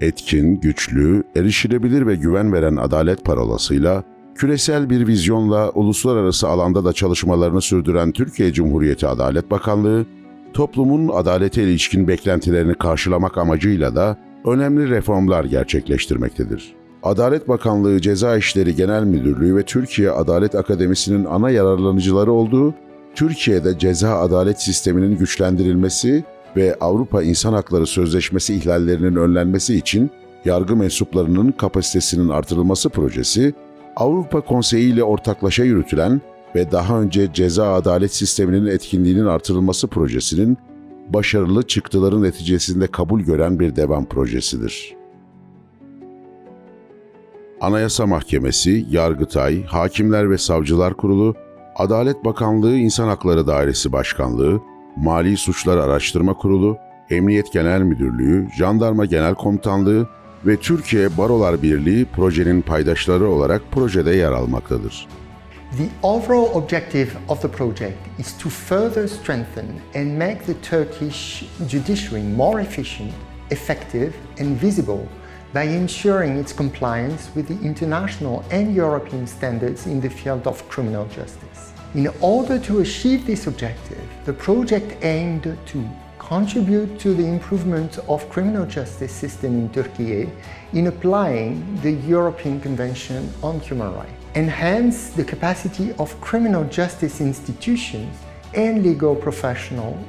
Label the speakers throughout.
Speaker 1: Etkin, güçlü, erişilebilir ve güven veren adalet parolasıyla küresel bir vizyonla uluslararası alanda da çalışmalarını sürdüren Türkiye Cumhuriyeti Adalet Bakanlığı, toplumun adalete ilişkin beklentilerini karşılamak amacıyla da önemli reformlar gerçekleştirmektedir. Adalet Bakanlığı Ceza İşleri Genel Müdürlüğü ve Türkiye Adalet Akademisi'nin ana yararlanıcıları olduğu Türkiye'de ceza adalet sisteminin güçlendirilmesi ve Avrupa İnsan Hakları Sözleşmesi ihlallerinin önlenmesi için yargı mensuplarının kapasitesinin artırılması projesi, Avrupa Konseyi ile ortaklaşa yürütülen ve daha önce ceza adalet sisteminin etkinliğinin artırılması projesinin başarılı çıktıların neticesinde kabul gören bir devam projesidir. Anayasa Mahkemesi, Yargıtay, Hakimler ve Savcılar Kurulu, Adalet Bakanlığı İnsan Hakları Dairesi Başkanlığı, Mali Suçlar Araştırma Kurulu, Emniyet Genel Müdürlüğü, Jandarma Genel Komutanlığı ve Türkiye Barolar Birliği projenin paydaşları olarak projede yer almaktadır.
Speaker 2: The overall objective of the project is to further strengthen and make the Turkish judiciary more efficient, effective, and visible by ensuring its compliance with the international and European standards in the field of criminal justice. In order to achieve this objective, the project aimed to contribute to the improvement of criminal justice system in Turkey in applying the European Convention on Human Rights, enhance the capacity of criminal justice institutions and legal professionals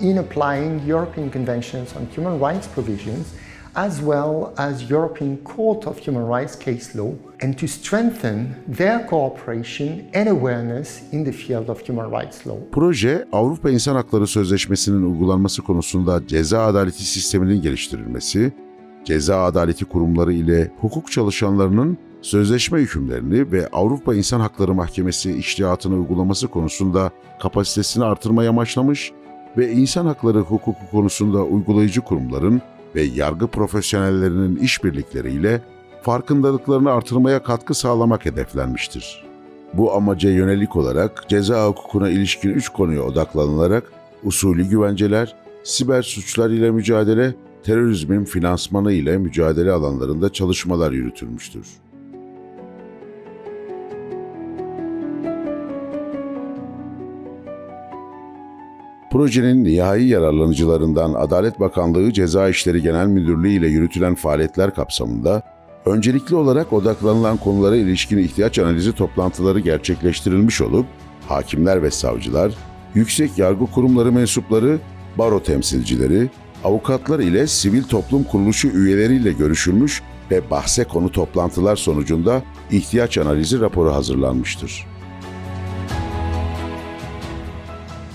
Speaker 2: in applying European conventions on human rights provisions as well as European Court of Human Rights case law and to strengthen their cooperation and awareness in the field of human rights law.
Speaker 1: Proje, Avrupa İnsan Hakları Sözleşmesi'nin uygulanması konusunda ceza adaleti sisteminin geliştirilmesi, ceza adaleti kurumları ile hukuk çalışanlarının sözleşme hükümlerini ve Avrupa İnsan Hakları Mahkemesi iştihatını uygulaması konusunda kapasitesini artırmaya amaçlamış ve insan hakları hukuku konusunda uygulayıcı kurumların ve yargı profesyonellerinin işbirlikleriyle farkındalıklarını artırmaya katkı sağlamak hedeflenmiştir. Bu amaca yönelik olarak ceza hukukuna ilişkin üç konuya odaklanılarak usulü güvenceler, siber suçlar ile mücadele, terörizmin finansmanı ile mücadele alanlarında çalışmalar yürütülmüştür. Projenin nihai yararlanıcılarından Adalet Bakanlığı Ceza İşleri Genel Müdürlüğü ile yürütülen faaliyetler kapsamında öncelikli olarak odaklanılan konulara ilişkin ihtiyaç analizi toplantıları gerçekleştirilmiş olup hakimler ve savcılar, yüksek yargı kurumları mensupları, baro temsilcileri, avukatlar ile sivil toplum kuruluşu üyeleriyle görüşülmüş ve bahse konu toplantılar sonucunda ihtiyaç analizi raporu hazırlanmıştır.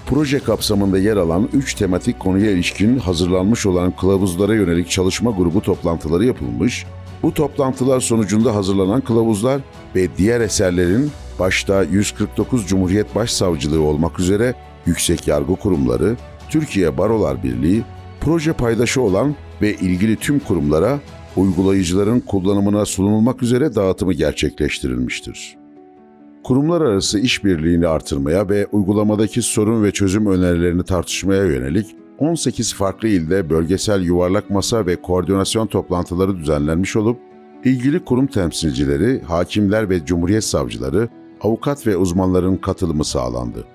Speaker 1: Proje kapsamında yer alan 3 tematik konuya ilişkin hazırlanmış olan kılavuzlara yönelik çalışma grubu toplantıları yapılmış, bu toplantılar sonucunda hazırlanan kılavuzlar ve diğer eserlerin başta 149 Cumhuriyet Başsavcılığı olmak üzere yüksek yargı kurumları, Türkiye Barolar Birliği, proje paydaşı olan ve ilgili tüm kurumlara uygulayıcıların kullanımına sunulmak üzere dağıtımı gerçekleştirilmiştir kurumlar arası işbirliğini artırmaya ve uygulamadaki sorun ve çözüm önerilerini tartışmaya yönelik 18 farklı ilde bölgesel yuvarlak masa ve koordinasyon toplantıları düzenlenmiş olup, ilgili kurum temsilcileri, hakimler ve cumhuriyet savcıları, avukat ve uzmanların katılımı sağlandı.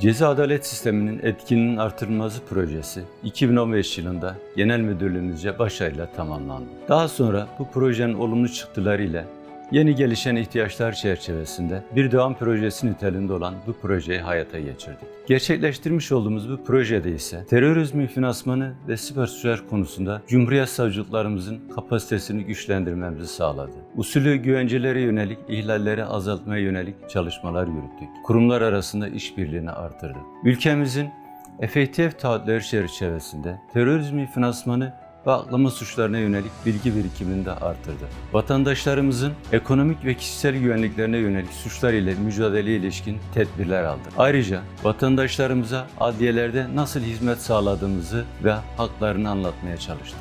Speaker 3: Ceza adalet sisteminin etkinliğinin artırılması projesi 2015 yılında genel müdürlüğümüzce başarıyla tamamlandı. Daha sonra bu projenin olumlu çıktılarıyla yeni gelişen ihtiyaçlar çerçevesinde bir devam projesi niteliğinde olan bu projeyi hayata geçirdik. Gerçekleştirmiş olduğumuz bu projede ise terörizmin finansmanı ve siber suçlar konusunda Cumhuriyet savcılıklarımızın kapasitesini güçlendirmemizi sağladı. Usulü güvencelere yönelik ihlalleri azaltmaya yönelik çalışmalar yürüttük. Kurumlar arasında işbirliğini artırdık. Ülkemizin FATF taahhütleri çerçevesinde terörizmin finansmanı ve aklama suçlarına yönelik bilgi birikimini de artırdı. Vatandaşlarımızın ekonomik ve kişisel güvenliklerine yönelik suçlar ile mücadeleye ilişkin tedbirler aldı. Ayrıca vatandaşlarımıza adliyelerde nasıl hizmet sağladığımızı ve haklarını anlatmaya çalıştık.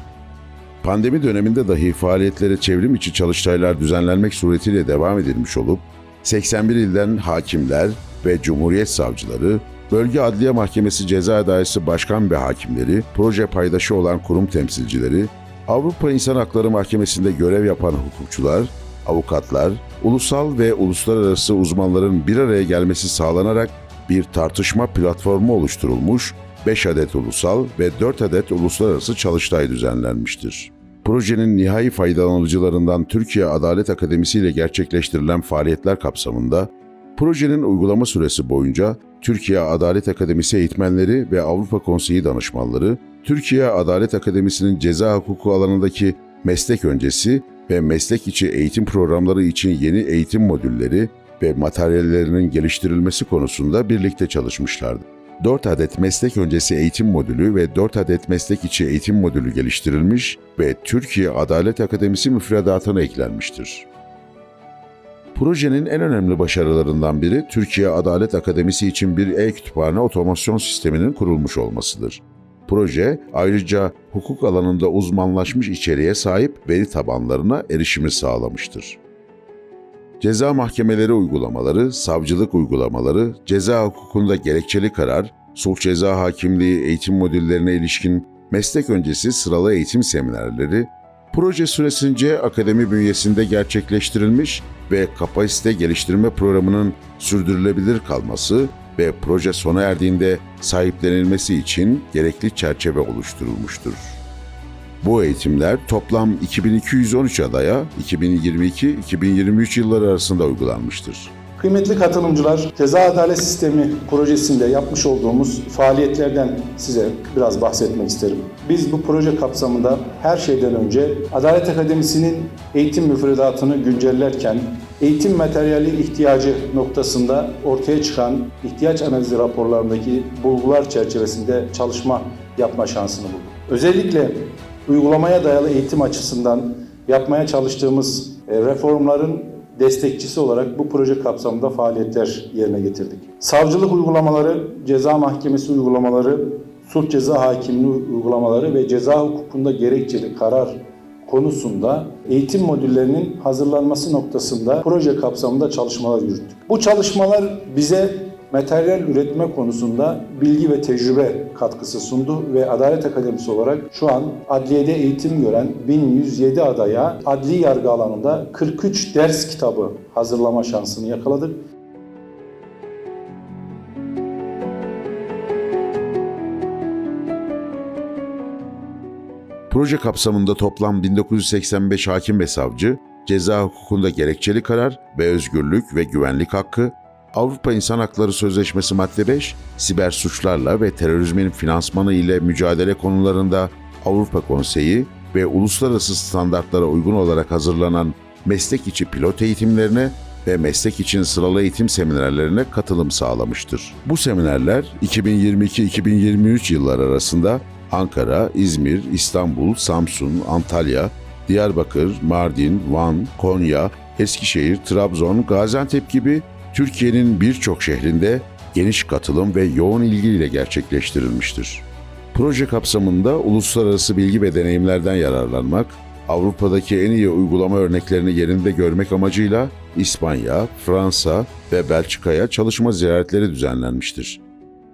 Speaker 1: Pandemi döneminde dahi faaliyetlere çevrim içi çalıştaylar düzenlenmek suretiyle devam edilmiş olup, 81 ilden hakimler, ve Cumhuriyet Savcıları, Bölge Adliye Mahkemesi Ceza Dairesi Başkan ve Hakimleri, proje paydaşı olan kurum temsilcileri, Avrupa İnsan Hakları Mahkemesi'nde görev yapan hukukçular, avukatlar, ulusal ve uluslararası uzmanların bir araya gelmesi sağlanarak bir tartışma platformu oluşturulmuş, 5 adet ulusal ve 4 adet uluslararası çalıştay düzenlenmiştir. Projenin nihai faydalanıcılarından Türkiye Adalet Akademisi ile gerçekleştirilen faaliyetler kapsamında, projenin uygulama süresi boyunca Türkiye Adalet Akademisi eğitmenleri ve Avrupa Konseyi danışmanları, Türkiye Adalet Akademisi'nin ceza hukuku alanındaki meslek öncesi ve meslek içi eğitim programları için yeni eğitim modülleri ve materyallerinin geliştirilmesi konusunda birlikte çalışmışlardı. 4 adet meslek öncesi eğitim modülü ve 4 adet meslek içi eğitim modülü geliştirilmiş ve Türkiye Adalet Akademisi müfredatına eklenmiştir. Projenin en önemli başarılarından biri Türkiye Adalet Akademisi için bir e-kütüphane otomasyon sisteminin kurulmuş olmasıdır. Proje ayrıca hukuk alanında uzmanlaşmış içeriğe sahip veri tabanlarına erişimi sağlamıştır. Ceza mahkemeleri uygulamaları, savcılık uygulamaları, ceza hukukunda gerekçeli karar, sulh ceza hakimliği eğitim modüllerine ilişkin meslek öncesi sıralı eğitim seminerleri, proje süresince akademi bünyesinde gerçekleştirilmiş ve kapasite geliştirme programının sürdürülebilir kalması ve proje sona erdiğinde sahiplenilmesi için gerekli çerçeve oluşturulmuştur. Bu eğitimler toplam 2213 adaya 2022-2023 yılları arasında uygulanmıştır.
Speaker 4: Kıymetli katılımcılar, Ceza Adalet Sistemi projesinde yapmış olduğumuz faaliyetlerden size biraz bahsetmek isterim. Biz bu proje kapsamında her şeyden önce Adalet Akademisi'nin eğitim müfredatını güncellerken eğitim materyali ihtiyacı noktasında ortaya çıkan ihtiyaç analizi raporlarındaki bulgular çerçevesinde çalışma yapma şansını bulduk. Özellikle uygulamaya dayalı eğitim açısından yapmaya çalıştığımız e, reformların destekçisi olarak bu proje kapsamında faaliyetler yerine getirdik. Savcılık uygulamaları, ceza mahkemesi uygulamaları, sulh ceza hakimliği uygulamaları ve ceza hukukunda gerekçeli karar konusunda eğitim modüllerinin hazırlanması noktasında proje kapsamında çalışmalar yürüttük. Bu çalışmalar bize materyal üretme konusunda bilgi ve tecrübe katkısı sundu ve Adalet Akademisi olarak şu an adliyede eğitim gören 1107 adaya adli yargı alanında 43 ders kitabı hazırlama şansını yakaladık.
Speaker 1: Proje kapsamında toplam 1985 hakim ve savcı, ceza hukukunda gerekçeli karar ve özgürlük ve güvenlik hakkı, Avrupa İnsan Hakları Sözleşmesi madde 5, siber suçlarla ve terörizmin finansmanı ile mücadele konularında Avrupa Konseyi ve uluslararası standartlara uygun olarak hazırlanan meslek içi pilot eğitimlerine ve meslek için sıralı eğitim seminerlerine katılım sağlamıştır. Bu seminerler 2022-2023 yılları arasında Ankara, İzmir, İstanbul, Samsun, Antalya, Diyarbakır, Mardin, Van, Konya, Eskişehir, Trabzon, Gaziantep gibi Türkiye'nin birçok şehrinde geniş katılım ve yoğun ilgiyle gerçekleştirilmiştir. Proje kapsamında uluslararası bilgi ve deneyimlerden yararlanmak, Avrupa'daki en iyi uygulama örneklerini yerinde görmek amacıyla İspanya, Fransa ve Belçika'ya çalışma ziyaretleri düzenlenmiştir.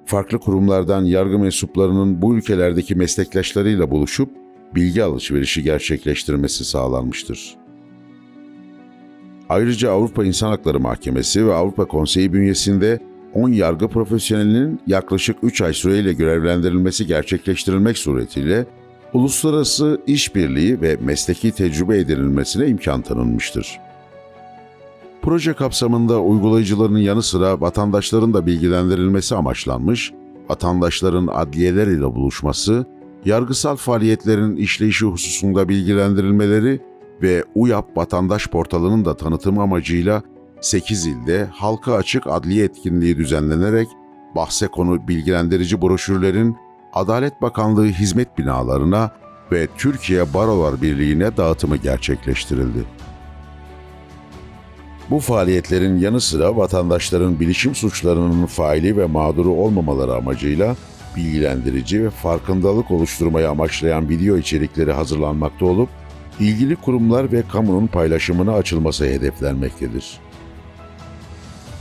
Speaker 1: Farklı kurumlardan yargı mensuplarının bu ülkelerdeki meslektaşlarıyla buluşup bilgi alışverişi gerçekleştirmesi sağlanmıştır. Ayrıca Avrupa İnsan Hakları Mahkemesi ve Avrupa Konseyi bünyesinde 10 yargı profesyonelinin yaklaşık 3 ay süreyle görevlendirilmesi gerçekleştirilmek suretiyle uluslararası işbirliği ve mesleki tecrübe edinilmesine imkan tanınmıştır. Proje kapsamında uygulayıcıların yanı sıra vatandaşların da bilgilendirilmesi amaçlanmış, vatandaşların adliyeler ile buluşması, yargısal faaliyetlerin işleyişi hususunda bilgilendirilmeleri ve UYAP Vatandaş Portalı'nın da tanıtım amacıyla 8 ilde halka açık adliye etkinliği düzenlenerek bahse konu bilgilendirici broşürlerin Adalet Bakanlığı hizmet binalarına ve Türkiye Barolar Birliği'ne dağıtımı gerçekleştirildi. Bu faaliyetlerin yanı sıra vatandaşların bilişim suçlarının faili ve mağduru olmamaları amacıyla bilgilendirici ve farkındalık oluşturmayı amaçlayan video içerikleri hazırlanmakta olup, ilgili kurumlar ve kamunun paylaşımına açılması hedeflenmektedir.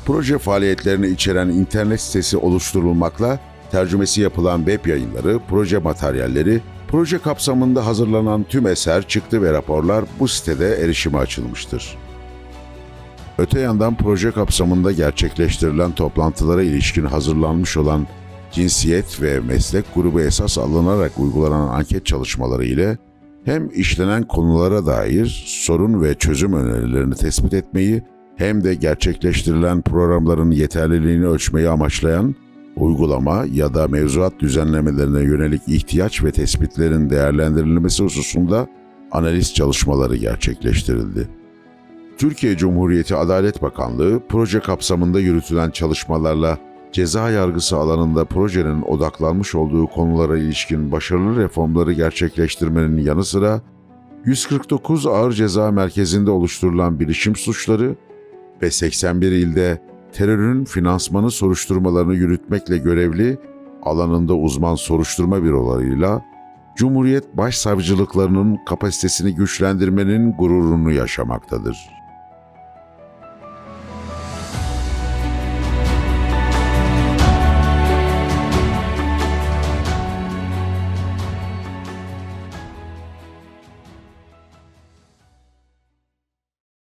Speaker 1: proje faaliyetlerini içeren internet sitesi oluşturulmakla tercümesi yapılan web yayınları, proje materyalleri, proje kapsamında hazırlanan tüm eser, çıktı ve raporlar bu sitede erişime açılmıştır. Öte yandan proje kapsamında gerçekleştirilen toplantılara ilişkin hazırlanmış olan cinsiyet ve meslek grubu esas alınarak uygulanan anket çalışmaları ile hem işlenen konulara dair sorun ve çözüm önerilerini tespit etmeyi hem de gerçekleştirilen programların yeterliliğini ölçmeyi amaçlayan uygulama ya da mevzuat düzenlemelerine yönelik ihtiyaç ve tespitlerin değerlendirilmesi hususunda analiz çalışmaları gerçekleştirildi. Türkiye Cumhuriyeti Adalet Bakanlığı proje kapsamında yürütülen çalışmalarla ceza yargısı alanında projenin odaklanmış olduğu konulara ilişkin başarılı reformları gerçekleştirmenin yanı sıra 149 ağır ceza merkezinde oluşturulan bilişim suçları ve 81 ilde terörün finansmanı soruşturmalarını yürütmekle görevli alanında uzman soruşturma bürolarıyla Cumhuriyet Başsavcılıklarının kapasitesini güçlendirmenin gururunu yaşamaktadır.